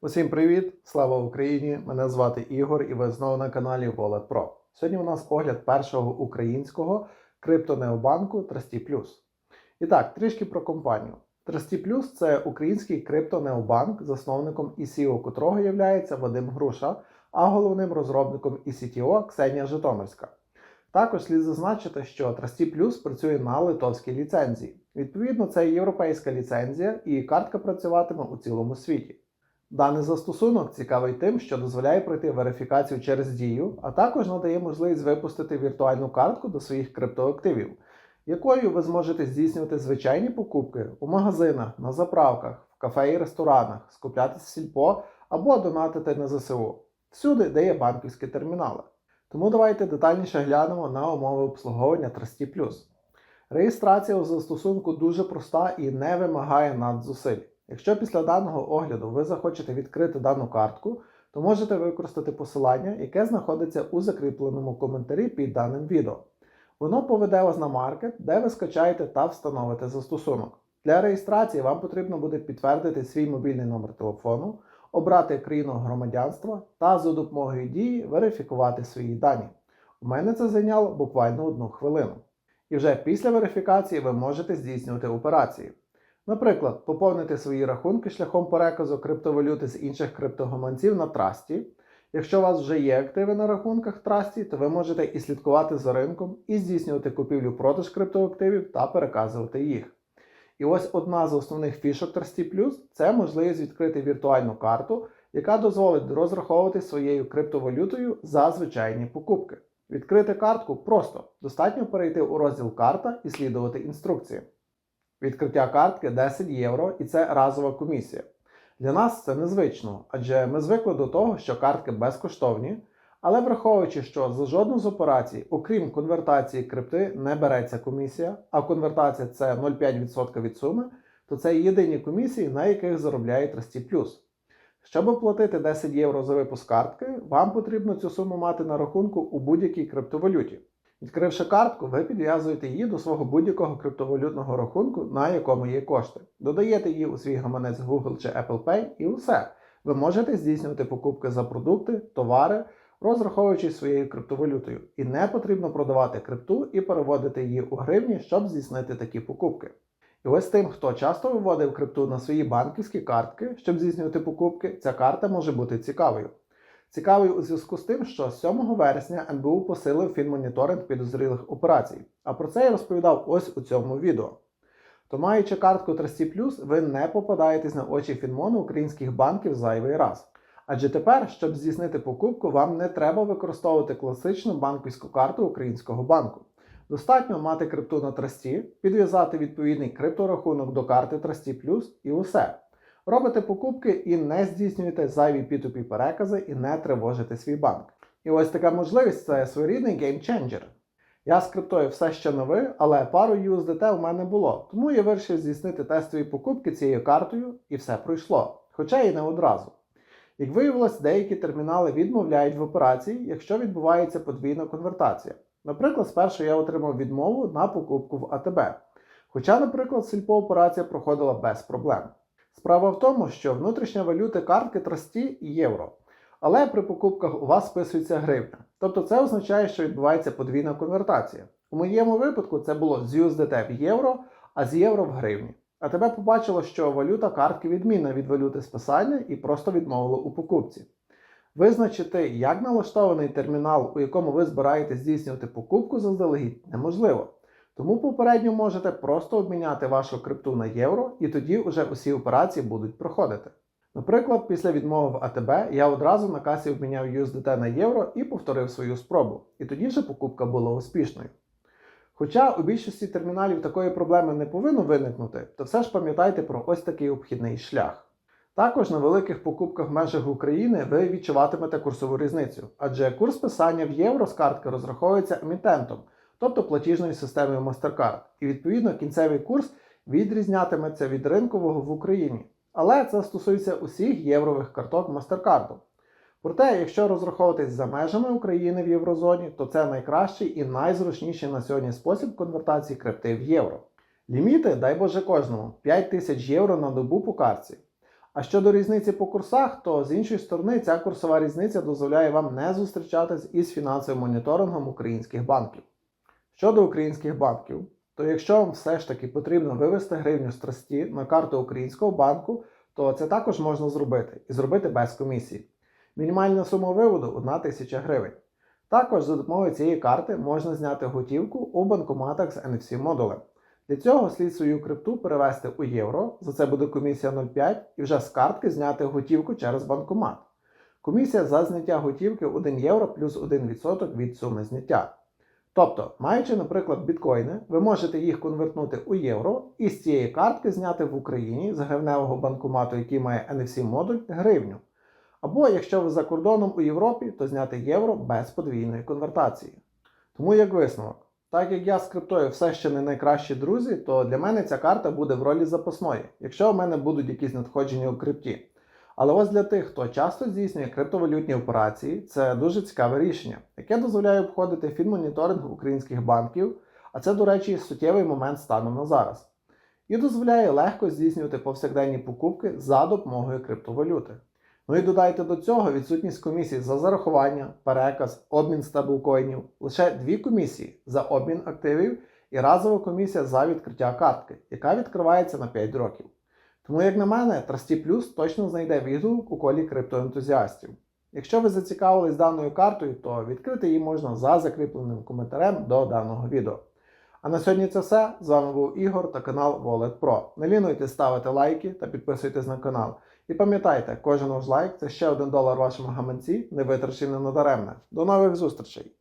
Усім привіт! Слава Україні! Мене звати Ігор і ви знову на каналі Wallet Pro. Сьогодні у нас огляд першого українського криптонеобанку Trusty Plus. І так, трішки про компанію. Trusty Plus – це український криптонеобанк, засновником і CEO котрого є Вадим Груша, а головним розробником і CTO Ксенія Житомирська. Також слід зазначити, що Trusty Plus працює на литовській ліцензії. Відповідно, це європейська ліцензія, і картка працюватиме у цілому світі. Даний застосунок цікавий тим, що дозволяє пройти верифікацію через дію, а також надає можливість випустити віртуальну картку до своїх криптоактивів, якою ви зможете здійснювати звичайні покупки у магазинах, на заправках, в кафе і ресторанах, скуплятися сільпо або донатити на ЗСУ, всюди, де є банківські термінали. Тому давайте детальніше глянемо на умови обслуговування Trusty+. Реєстрація у застосунку дуже проста і не вимагає надзусиль. Якщо після даного огляду ви захочете відкрити дану картку, то можете використати посилання, яке знаходиться у закріпленому коментарі під даним відео. Воно поведе вас на маркет, де ви скачаєте та встановите застосунок. Для реєстрації вам потрібно буде підтвердити свій мобільний номер телефону, обрати країну громадянства та за допомогою дії верифікувати свої дані. У мене це зайняло буквально одну хвилину. І вже після верифікації ви можете здійснювати операції. Наприклад, поповнити свої рахунки шляхом переказу криптовалюти з інших криптогаманців на трасті. Якщо у вас вже є активи на рахунках трасті, то ви можете і слідкувати за ринком, і здійснювати купівлю-продаж криптоактивів та переказувати їх. І ось одна з основних фішок Trusty Plus – це можливість відкрити віртуальну карту, яка дозволить розраховувати своєю криптовалютою за звичайні покупки. Відкрити картку просто достатньо перейти у розділ Карта і слідувати інструкції. Відкриття картки 10 євро і це разова комісія. Для нас це незвично, адже ми звикли до того, що картки безкоштовні, але враховуючи, що за жодну з операцій, окрім конвертації крипти, не береться комісія, а конвертація це 0,5% від суми, то це єдині комісії, на яких заробляє Trusty+. Щоб оплатити 10 євро за випуск картки, вам потрібно цю суму мати на рахунку у будь-якій криптовалюті. Відкривши картку, ви підв'язуєте її до свого будь-якого криптовалютного рахунку, на якому є кошти. Додаєте її у свій гаманець Google чи Apple Pay і усе. Ви можете здійснювати покупки за продукти, товари, розраховуючись своєю криптовалютою. І не потрібно продавати крипту і переводити її у гривні, щоб здійснити такі покупки. І ось тим, хто часто виводив крипту на свої банківські картки, щоб здійснювати покупки, ця карта може бути цікавою. Цікавий у зв'язку з тим, що 7 вересня НБУ посилив фінмоніторинг підозрілих операцій. А про це я розповідав ось у цьому відео. То маючи картку Trusty+, ви не попадаєтесь на очі фінмону українських банків зайвий раз. Адже тепер, щоб здійснити покупку, вам не треба використовувати класичну банківську карту українського банку. Достатньо мати крипту на Trusty, підв'язати відповідний крипторахунок до карти Trusty+, і усе. Робите покупки і не здійснюєте зайві P2P перекази і не тривожите свій банк. І ось така можливість це своєрідний геймченджер. Я з криптою все ще новий, але пару USDT у мене було, тому я вирішив здійснити тестові покупки цією картою і все пройшло, хоча і не одразу. Як виявилось, деякі термінали відмовляють в операції, якщо відбувається подвійна конвертація. Наприклад, спершу я отримав відмову на покупку в АТБ. Хоча, наприклад, сільпо операція проходила без проблем. Справа в тому, що внутрішня валюта картки Трасті євро. Але при покупках у вас списується гривня. Тобто це означає, що відбувається подвійна конвертація. У моєму випадку це було з USDT в євро, а з євро в гривні. А тебе побачило, що валюта картки відмінна від валюти списання і просто відмовило у покупці. Визначити, як налаштований термінал, у якому ви збираєтесь здійснювати покупку заздалегідь, неможливо. Тому попередньо можете просто обміняти вашу крипту на євро, і тоді вже усі операції будуть проходити. Наприклад, після відмови в АТБ я одразу на касі обміняв USDT на євро і повторив свою спробу. І тоді вже покупка була успішною. Хоча у більшості терміналів такої проблеми не повинно виникнути, то все ж пам'ятайте про ось такий обхідний шлях. Також на великих покупках в межах України ви відчуватимете курсову різницю, адже курс списання в євро з картки розраховується емітентом тобто платіжною системою MasterCard. І відповідно кінцевий курс відрізнятиметься від ринкового в Україні. Але це стосується усіх єврових карток MasterCard. Проте, якщо розраховуватись за межами України в Єврозоні, то це найкращий і найзручніший на сьогодні спосіб конвертації крипти в євро. Ліміти, дай Боже кожному, 5 тисяч євро на добу по картці. А щодо різниці по курсах, то з іншої сторони ця курсова різниця дозволяє вам не зустрічатись із фінансовим моніторингом українських банків. Щодо українських банків, то якщо вам все ж таки потрібно вивести гривню з трасті на карту українського банку, то це також можна зробити і зробити без комісії. Мінімальна сума виводу 1 тисяча гривень. Також за допомогою цієї карти можна зняти готівку у банкоматах з NFC модулем. Для цього слід свою крипту перевести у євро, за це буде комісія 0,5 і вже з картки зняти готівку через банкомат. Комісія за зняття готівки 1 євро плюс 1% від суми зняття. Тобто, маючи, наприклад, біткоїни, ви можете їх конвертнути у євро і з цієї картки зняти в Україні з гривневого банкомату, який має NFC модуль, гривню. Або якщо ви за кордоном у Європі, то зняти євро без подвійної конвертації. Тому як висновок, так як я з криптою все ще не найкращі друзі, то для мене ця карта буде в ролі запасної, якщо у мене будуть якісь надходження у крипті. Але ось для тих, хто часто здійснює криптовалютні операції, це дуже цікаве рішення, яке дозволяє обходити фінмоніторинг українських банків, а це, до речі, суттєвий момент станом на зараз. І дозволяє легко здійснювати повсякденні покупки за допомогою криптовалюти. Ну і додайте до цього відсутність комісій за зарахування, переказ, обмін стаблкоїнів, лише дві комісії за обмін активів і разова комісія за відкриття картки, яка відкривається на 5 років. Тому, як на мене, Trusty Plus точно знайде відгук у колі криптоентузіастів. Якщо ви зацікавились даною картою, то відкрити її можна за закріпленим коментарем до даного відео. А на сьогодні це все. З вами був Ігор та канал Wallet Pro. Не лінуйте ставити лайки та підписуйтесь на канал. І пам'ятайте, кожен ваш лайк це ще один долар вашому гаманці, не витрачений надаремне. До нових зустрічей!